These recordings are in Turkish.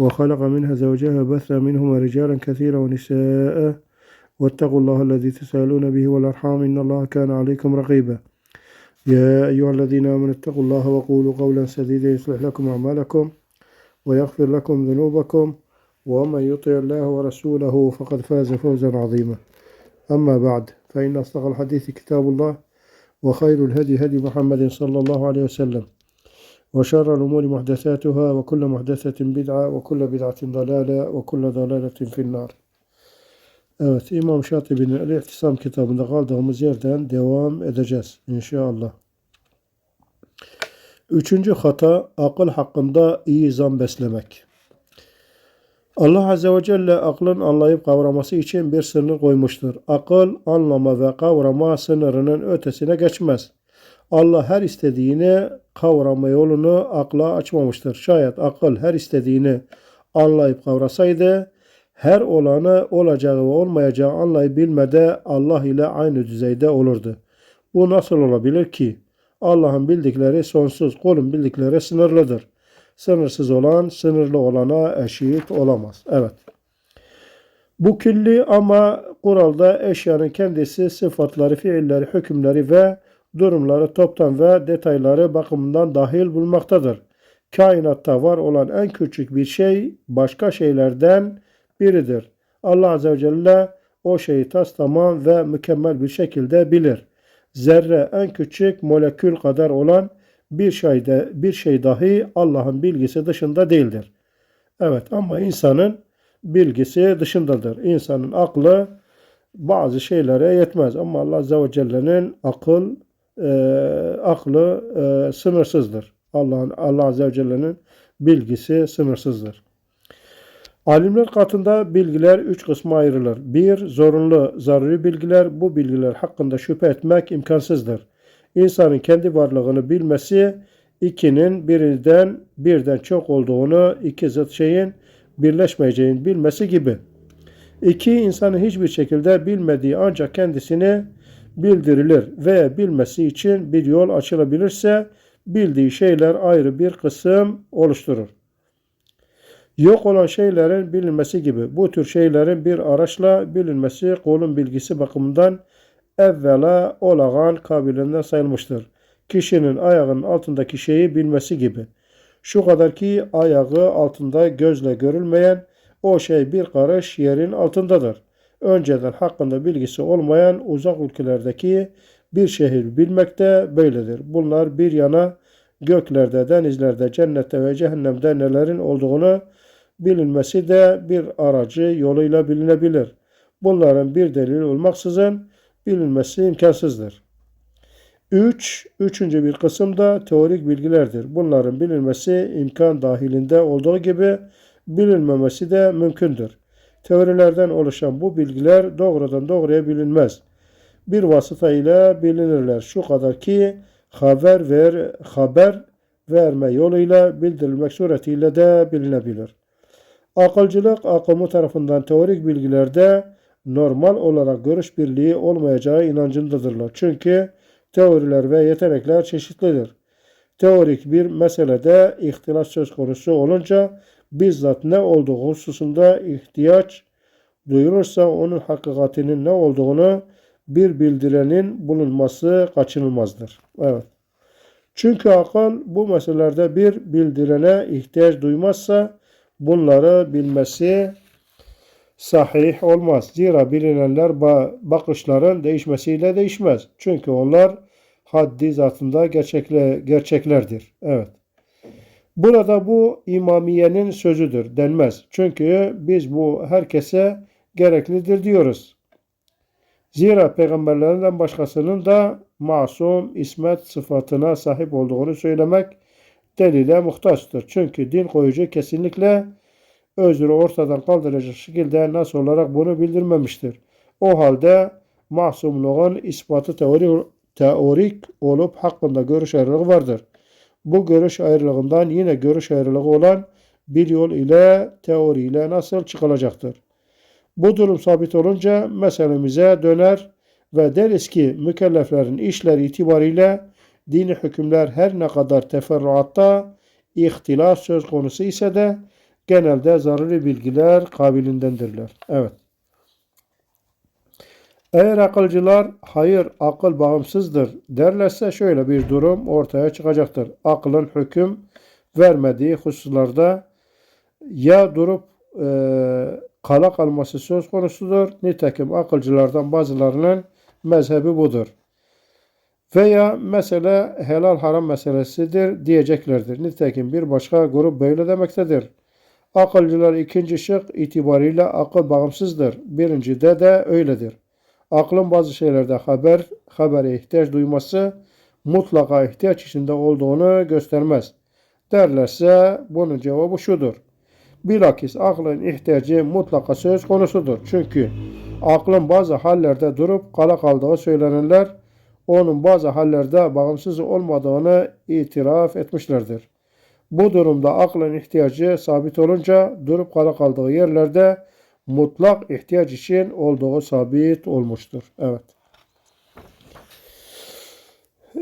وخلق منها زوجها بث منهما رجالا كثيرا ونساء. واتقوا الله الذي تسألون به والأرحام إن الله كان عليكم رقيبا. يا أيها الذين آمنوا اتقوا الله وقولوا قولا سديدا يصلح لكم أعمالكم ويغفر لكم ذنوبكم ومن يطع الله ورسوله فقد فاز فوزا عظيما. أما بعد فإن أصدق الحديث كتاب الله وخير الهدي هدي محمد صلى الله عليه وسلم. وشر الأمور محدثاتها وكل محدثة بدعة وكل بدعة ضلالة وكل ضلالة في النار Evet İmam Şatibi'nin El-İhtisam kitabında kaldığımız yerden devam edeceğiz inşallah. Üçüncü hata akıl hakkında iyi zan beslemek. Allah Azze ve Celle aklın anlayıp kavraması için bir sınır koymuştur. Akıl anlama ve kavrama sınırının ötesine geçmez. Allah her istediğini kavrama yolunu akla açmamıştır. Şayet akıl her istediğini anlayıp kavrasaydı, her olanı olacağı ve olmayacağı anlayıp bilmede Allah ile aynı düzeyde olurdu. Bu nasıl olabilir ki? Allah'ın bildikleri sonsuz, kulun bildikleri sınırlıdır. Sınırsız olan sınırlı olana eşit olamaz. Evet. Bu külli ama kuralda eşyanın kendisi sıfatları, fiilleri, hükümleri ve durumları toptan ve detayları bakımından dahil bulmaktadır. Kainatta var olan en küçük bir şey başka şeylerden biridir. Allah Azze ve Celle o şeyi tas tamam ve mükemmel bir şekilde bilir. Zerre en küçük molekül kadar olan bir şeyde bir şey dahi Allah'ın bilgisi dışında değildir. Evet ama insanın bilgisi dışındadır. İnsanın aklı bazı şeylere yetmez ama Allah Azze ve Celle'nin akıl e, aklı e, sınırsızdır. Allah'ın Allah Azze ve Celle'nin bilgisi sınırsızdır. Alimler katında bilgiler üç kısma ayrılır. Bir, zorunlu, zaruri bilgiler. Bu bilgiler hakkında şüphe etmek imkansızdır. İnsanın kendi varlığını bilmesi, ikinin birinden birden çok olduğunu, iki zıt şeyin birleşmeyeceğini bilmesi gibi. İki, insanın hiçbir şekilde bilmediği ancak kendisini bildirilir ve bilmesi için bir yol açılabilirse bildiği şeyler ayrı bir kısım oluşturur. Yok olan şeylerin bilinmesi gibi bu tür şeylerin bir araçla bilinmesi kulun bilgisi bakımından evvela olağan kabilinden sayılmıştır. Kişinin ayağının altındaki şeyi bilmesi gibi. Şu kadar ki ayağı altında gözle görülmeyen o şey bir karış yerin altındadır. Önceden hakkında bilgisi olmayan uzak ülkelerdeki bir şehir bilmek de böyledir. Bunlar bir yana göklerde, denizlerde, cennette ve cehennemde nelerin olduğunu bilinmesi de bir aracı yoluyla bilinebilir. Bunların bir delil olmaksızın bilinmesi imkansızdır. 3. Üçüncü bir kısım da teorik bilgilerdir. Bunların bilinmesi imkan dahilinde olduğu gibi bilinmemesi de mümkündür. Teorilerden oluşan bu bilgiler doğrudan doğruya bilinmez. Bir vasıta ile bilinirler. Şu kadar ki haber ver, haber verme yoluyla bildirilmek suretiyle de bilinebilir. Akılcılık akımı tarafından teorik bilgilerde normal olarak görüş birliği olmayacağı inancındadırlar. Çünkü teoriler ve yetenekler çeşitlidir. Teorik bir meselede ihtilaf söz konusu olunca bizzat ne olduğu hususunda ihtiyaç duyulursa onun hakikatinin ne olduğunu bir bildirenin bulunması kaçınılmazdır. Evet. Çünkü akıl bu meselelerde bir bildirene ihtiyaç duymazsa bunları bilmesi sahih olmaz. Zira bilinenler bakışların değişmesiyle değişmez. Çünkü onlar haddi zatında gerçekle, gerçeklerdir. Evet. Burada bu imamiyenin sözüdür denmez. Çünkü biz bu herkese gereklidir diyoruz. Zira peygamberlerinden başkasının da masum, ismet sıfatına sahip olduğunu söylemek delile muhtaçtır. Çünkü din koyucu kesinlikle özrü ortadan kaldıracak şekilde nasıl olarak bunu bildirmemiştir. O halde masumluğun ispatı teori, teorik olup hakkında görüş ayrılığı vardır. Bu görüş ayrılığından yine görüş ayrılığı olan bir yol ile teori ile nasıl çıkılacaktır? Bu durum sabit olunca meselemize döner ve deriz ki mükelleflerin işleri itibariyle dini hükümler her ne kadar teferruatta ihtilaf söz konusu ise de genelde zaruri bilgiler kabilindendirler. Evet. Eğer akılcılar hayır akıl bağımsızdır derlerse şöyle bir durum ortaya çıkacaktır. Aklın hüküm vermediği hususlarda ya durup e, kala kalması söz konusudur. Nitekim akılcılardan bazılarının mezhebi budur. Veya mesele helal haram meselesidir diyeceklerdir. Nitekim bir başka grup böyle demektedir. Akılcılar ikinci şık itibariyle akıl bağımsızdır. Birincide de öyledir. Aklın bazı şeylerde haber, habere ihtiyaç duyması mutlaka ihtiyaç içinde olduğunu göstermez. Derlerse bunun cevabı şudur. Bilakis aklın ihtiyacı mutlaka söz konusudur. Çünkü aklın bazı hallerde durup kala kaldığı söylenenler onun bazı hallerde bağımsız olmadığını itiraf etmişlerdir. Bu durumda aklın ihtiyacı sabit olunca durup kala kaldığı yerlerde mutlak ihtiyaç için olduğu sabit olmuştur. Evet.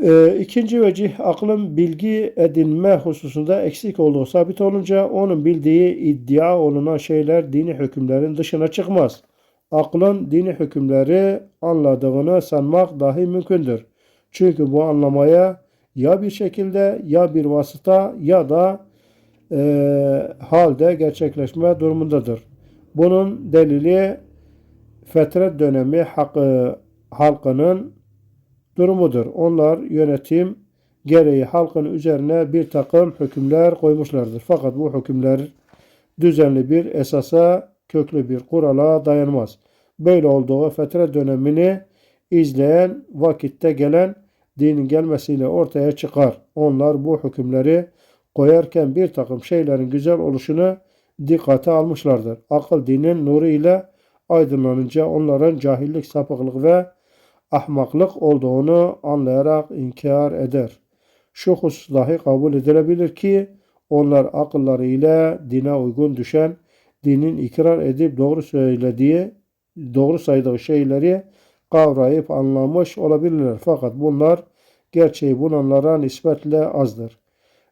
Ee, ikinci vecih aklın bilgi edinme hususunda eksik olduğu sabit olunca onun bildiği iddia olunan şeyler dini hükümlerin dışına çıkmaz. Aklın dini hükümleri anladığını sanmak dahi mümkündür. Çünkü bu anlamaya ya bir şekilde ya bir vasıta ya da e, halde gerçekleşme durumundadır. Bunun delili fetret dönemi hakkı, halkının durumudur. Onlar yönetim gereği halkın üzerine bir takım hükümler koymuşlardır. Fakat bu hükümler düzenli bir esasa, köklü bir kurala dayanmaz. Böyle olduğu fetret dönemini izleyen vakitte gelen dinin gelmesiyle ortaya çıkar. Onlar bu hükümleri koyarken bir takım şeylerin güzel oluşunu dikkate almışlardır. Akıl dinin nuru ile aydınlanınca onların cahillik, sapıklık ve ahmaklık olduğunu anlayarak inkar eder. Şu husus dahi kabul edilebilir ki onlar akılları ile dine uygun düşen, dinin ikrar edip doğru söylediği, doğru saydığı şeyleri kavrayıp anlamış olabilirler. Fakat bunlar gerçeği bulunanlara nispetle azdır.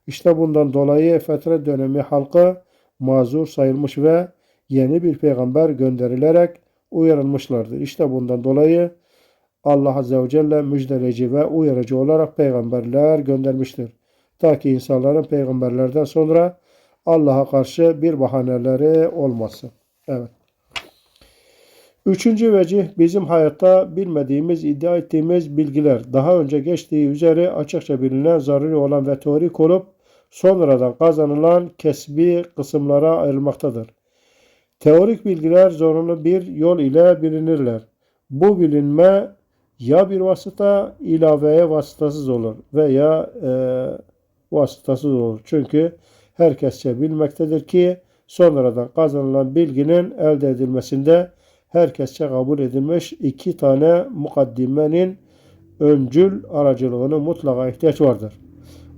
İşte bundan dolayı fetret dönemi halkı mazur sayılmış ve yeni bir peygamber gönderilerek uyarılmışlardır. İşte bundan dolayı Allah Azze ve Celle müjdeleyici ve uyarıcı olarak peygamberler göndermiştir. Ta ki insanların peygamberlerden sonra Allah'a karşı bir bahaneleri olmasın. Evet. Üçüncü vecih bizim hayatta bilmediğimiz, iddia ettiğimiz bilgiler daha önce geçtiği üzere açıkça bilinen zaruri olan ve teorik olup sonradan kazanılan kesbi kısımlara ayrılmaktadır. Teorik bilgiler zorunlu bir yol ile bilinirler. Bu bilinme ya bir vasıta ilaveye vasıtasız olur veya e, vasıtasız olur. Çünkü herkesçe bilmektedir ki sonradan kazanılan bilginin elde edilmesinde herkesçe kabul edilmiş iki tane mukaddimenin öncül aracılığını mutlaka ihtiyaç vardır.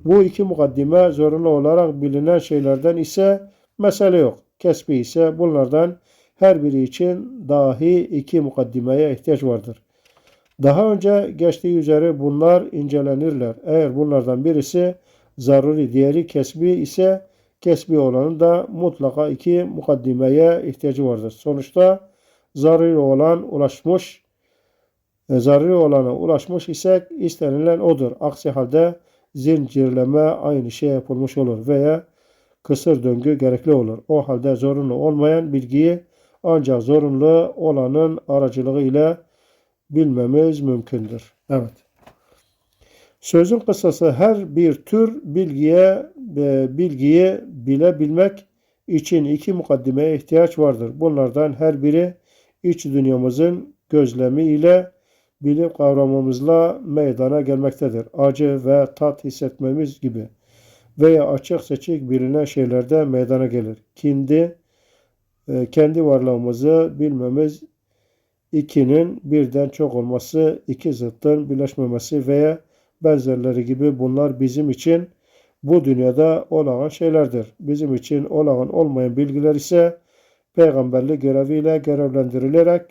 Bu iki mukaddime zorunlu olarak bilinen şeylerden ise mesele yok. Kesbi ise bunlardan her biri için dahi iki mukaddimeye ihtiyaç vardır. Daha önce geçtiği üzere bunlar incelenirler. Eğer bunlardan birisi zaruri, diğeri kesbi ise kesbi olanın da mutlaka iki mukaddimeye ihtiyacı vardır. Sonuçta zaruri olan ulaşmış, e, zaruri olana ulaşmış ise istenilen odur. Aksi halde zincirleme aynı şey yapılmış olur veya kısır döngü gerekli olur. O halde zorunlu olmayan bilgiyi ancak zorunlu olanın aracılığı ile bilmemiz mümkündür. Evet. Sözün kısası her bir tür bilgiye e, bilgiyi bilebilmek için iki mukaddimeye ihtiyaç vardır. Bunlardan her biri iç dünyamızın gözlemi ile bilip kavramamızla meydana gelmektedir. Acı ve tat hissetmemiz gibi veya açık seçik bilinen şeylerde meydana gelir. Kindi, e, kendi varlığımızı bilmemiz, ikinin birden çok olması, iki zıttın birleşmemesi veya benzerleri gibi bunlar bizim için bu dünyada olağan şeylerdir. Bizim için olağan olmayan bilgiler ise peygamberlik göreviyle görevlendirilerek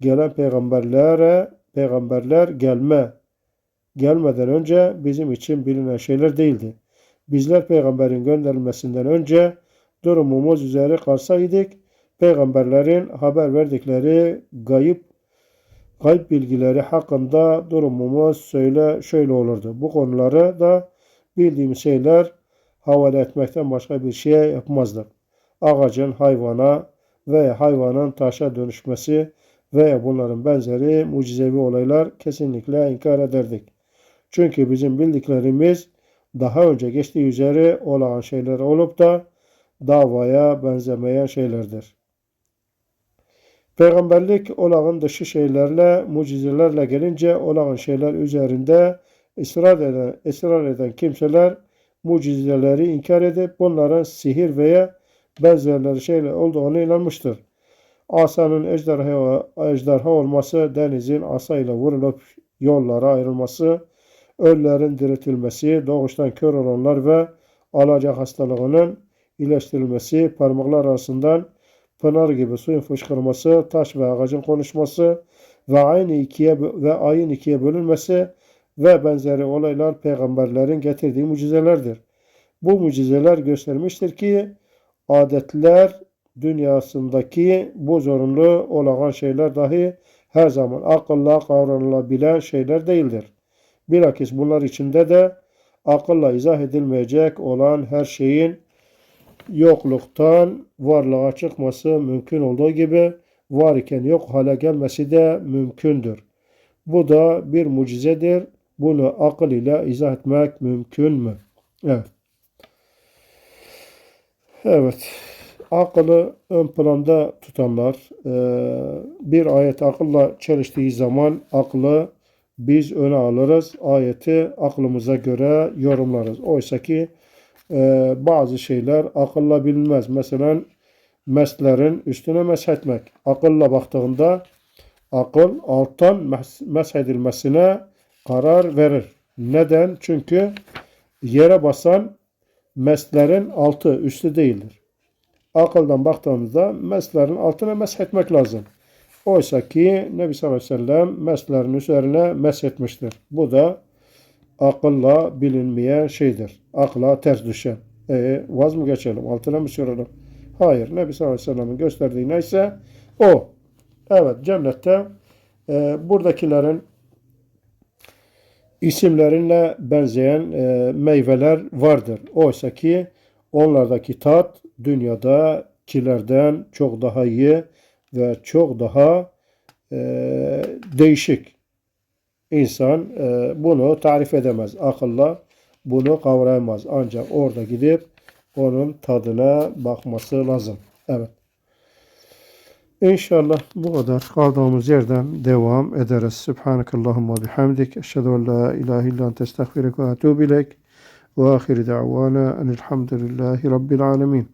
gelen peygamberlere peygamberler gelme gelmeden önce bizim için bilinen şeyler değildi. Bizler peygamberin gönderilmesinden önce durumumuz üzere kalsaydık peygamberlerin haber verdikleri gayip gayb bilgileri hakkında durumumuz söyle şöyle olurdu. Bu konuları da bildiğimiz şeyler havale etmekten başka bir şey yapmazdık. Ağacın hayvana veya hayvanın taşa dönüşmesi veya bunların benzeri mucizevi olaylar kesinlikle inkar ederdik. Çünkü bizim bildiklerimiz daha önce geçtiği üzere olağan şeyler olup da davaya benzemeyen şeylerdir. Peygamberlik olağan dışı şeylerle, mucizelerle gelince olağan şeyler üzerinde ısrar eden, ısrar eden kimseler mucizeleri inkar edip bunların sihir veya benzerleri şeyler olduğunu inanmıştır. Asanın ejderha, ejderha olması, denizin asayla vurulup yollara ayrılması, ölülerin diriltilmesi, doğuştan kör olanlar ve alacak hastalığının iyileştirilmesi, parmaklar arasından pınar gibi suyun fışkırması, taş ve ağacın konuşması ve aynı ikiye ve ayın ikiye bölünmesi ve benzeri olaylar peygamberlerin getirdiği mucizelerdir. Bu mucizeler göstermiştir ki adetler dünyasındaki bu zorunlu olan şeyler dahi her zaman akılla kavranılabilen şeyler değildir. Bilakis bunlar içinde de akılla izah edilmeyecek olan her şeyin yokluktan varlığa çıkması mümkün olduğu gibi var iken yok hale gelmesi de mümkündür. Bu da bir mucizedir. Bunu akıl ile izah etmek mümkün mü? Evet. Evet. Akıllı ön planda tutanlar bir ayet akılla çeliştiği zaman aklı biz öne alırız. Ayeti aklımıza göre yorumlarız. Oysa ki e, bazı şeyler akılla bilinmez. Mesela meslerin üstüne meshetmek. Akılla baktığında akıl alttan mes meshedilmesine karar verir. Neden? Çünkü yere basan meslerin altı, üstü değildir. Akıldan baktığımızda meslerin altına meshetmek lazım. Oysa ki Nebi sallallahu aleyhi ve sellem meslerin üzerine meshetmiştir. Bu da akılla bilinmeyen şeydir. Akla ters düşen. E, vaz mı geçelim? Altına mı sürelim? Hayır. Nebi sallallahu aleyhi ve sellem'in gösterdiği neyse o. Evet cennette e, buradakilerin isimlerinle benzeyen e, meyveler vardır. Oysa ki onlardaki tat dünyadakilerden çok daha iyi ve çok daha e, değişik. İnsan e, bunu tarif edemez. Akılla bunu kavrayamaz. Ancak orada gidip onun tadına bakması lazım. Evet. İnşallah bu kadar kaldığımız yerden devam ederiz. Subhanakallahumma bihamdik. Eşhedü en la ilahe illa ente estağfiruke ve etûbü ileyk. Ve ahiri da'vana enilhamdülillahi rabbil alemin.